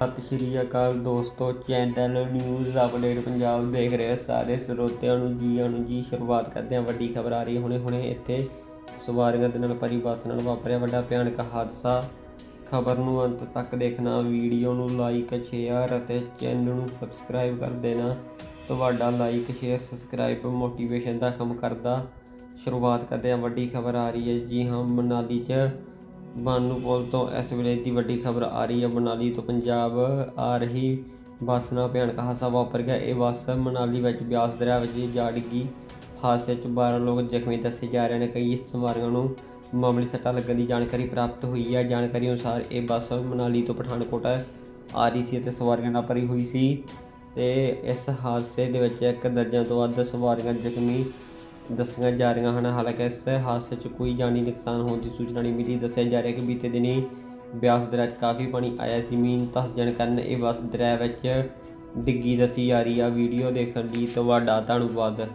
ਸਤਿ ਸ਼੍ਰੀ ਅਕਾਲ ਦੋਸਤੋ channel news update Punjab ਦੇਖ ਰਹੇ ਸਾਰੇ ਸਰੋਤਿਆਂ ਨੂੰ ਜੀ ਆਇਆਂ ਨੂੰ ਜੀ, ਸ਼ੁਰੂਆਤ ਕਰਦੇ ਹਾਂ ਵੱਡੀ ਖਬਰ ਆ ਰਹੀ ਹੁਣੇ ਹੁਣੇ ਇੱਥੇ ਸਵਾਰੀਆਂ ਦੇ ਨਾਲ ਭਰੀ ਬੱਸ ਨਾਲ ਵਾਪਰਿਆ ਵੱਡਾ ਭਿਆਨਕ ਹਾਦਸਾ। ਖਬਰ ਨੂੰ ਅੰਤ ਤੱਕ ਦੇਖਣਾ, ਵੀਡੀਓ ਨੂੰ ਲਾਈਕ ਸ਼ੇਅਰ ਅਤੇ ਚੈਨਲ ਨੂੰ ਸਬਸਕ੍ਰਾਈਬ ਕਰ ਦੇਣਾ। ਤੁਹਾਡਾ ਲਾਈਕ ਸ਼ੇਅਰ ਸਬਸਕ੍ਰਾਈਬ ਮੋਟੀਵੇਸ਼ਨ ਦਾ ਕੰਮ ਕਰਦਾ। ਸ਼ੁਰੂਆਤ ਕਰਦੇ ਹਾਂ ਵੱਡੀ ਖਬਰ ਆ ਰਹੀ ਹੈ ਜੀ ਹਾਂ, ਮਨਾਲੀ 'ਚ ਬਾਨੂਪੋਲ ਤੋਂ ਇਸ ਵੇਲੇ ਦੀ ਵੱਡੀ ਖਬਰ ਆ ਰਹੀ ਹੈ। ਮਨਾਲੀ ਤੋਂ ਪੰਜਾਬ ਆ ਰਹੀ ਬੱਸ ਨਾਲ ਭਿਆਨਕ ਹਾਦਸਾ ਵਾਪਰ ਗਿਆ। ਇਹ ਬੱਸ ਮਨਾਲੀ ਵਿੱਚ ਬਿਆਸ ਦਰਿਆ ਵਿੱਚ ਜਾ ਡਿੱਗੀ। ਹਾਦਸੇ 'ਚ 12 ਲੋਕ ਜ਼ਖਮੀ ਦੱਸੇ ਜਾ ਰਹੇ ਨੇ। ਕਈ ਸਵਾਰੀਆਂ ਨੂੰ ਮਾਮੂਲੀ ਸੱਟਾਂ ਲੱਗਣ ਦੀ ਜਾਣਕਾਰੀ ਪ੍ਰਾਪਤ ਹੋਈ ਹੈ। ਜਾਣਕਾਰੀ ਅਨੁਸਾਰ ਇਹ ਬੱਸ ਮਨਾਲੀ ਤੋਂ ਪਠਾਨਕੋਟ ਆ ਰਹੀ ਸੀ ਅਤੇ ਸਵਾਰੀਆਂ ਨਾਲ ਭਰੀ ਹੋਈ ਸੀ ਤੇ ਇਸ ਹਾਦਸੇ ਦੇ ਵਿੱਚ ਇੱਕ ਦਰਜਨ ਤੋਂ ਵੱਧ ਸਵਾਰੀਆਂ ਜ਼ਖਮੀ ਦੱਸੀਆਂ ਜਾ ਰਹੀਆਂ ਹਨ। ਹਾਲਾਂਕਿ ਇਸ ਹਾਦਸੇ 'ਚ ਕੋਈ ਜਾਨੀ ਨੁਕਸਾਨ ਹੋਣ ਦੀ ਸੂਚਨਾ ਨਹੀਂ ਮਿਲੀ। ਦੱਸਿਆ ਜਾ ਰਿਹਾ ਕਿ ਬੀਤੇ ਦਿਨੀ ਬਿਆਸ ਦਰਿਆ 'ਚ ਕਾਫੀ ਪਾਣੀ ਆਇਆ। ਸੀ ਜ਼ਮੀਨ ਧਸ ਜਾਣ ਕਾਰਨ ਇਹ ਬੱਸ ਦਰਿਆ ਵਿੱਚ ਡਿੱਗੀ ਦੱਸੀ ਜਾ ਰਹੀ ਆ। ਵੀਡੀਓ ਦੇਖਣ ਲਈ ਤੁਹਾਡਾ ਧੰਨਵਾਦ।